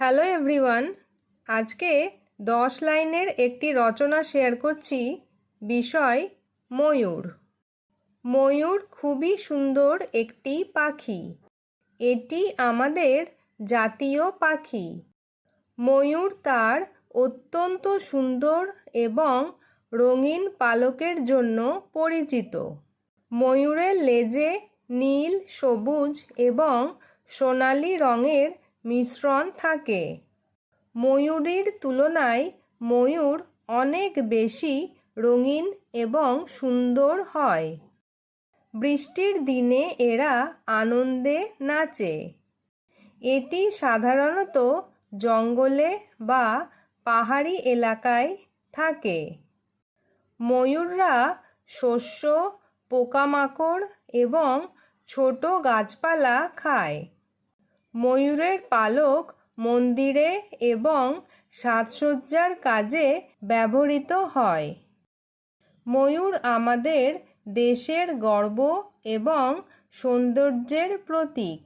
Hello everyone, আজকে দশ লাইনের একটি রচনা শেয়ার করছি, বিষয় ময়ূর। ময়ূর খুবই সুন্দর একটি পাখি। এটি আমাদের জাতীয় পাখি। ময়ূর তার অত্যন্ত সুন্দর এবং রঙিন পালকের জন্য পরিচিত। ময়ূরের লেজে নীল, সবুজ এবং সোনালি রঙের মিশ্রণ থাকে। ময়ূরীর তুলনায় ময়ূর অনেক বেশি রঙিন এবং সুন্দর হয়। বৃষ্টির দিনে এরা আনন্দে নাচে। এটি সাধারণত জঙ্গলে বা পাহাড়ি এলাকায় থাকে। ময়ূররা শস্য, পোকামাকড় এবং ছোট গাছপালা খায়। ময়ূরের পালক মন্দিরে এবং সাজসজ্জার কাজে ব্যবহৃত হয়। ময়ূর আমাদের দেশের গর্ব এবং সৌন্দর্যের প্রতীক।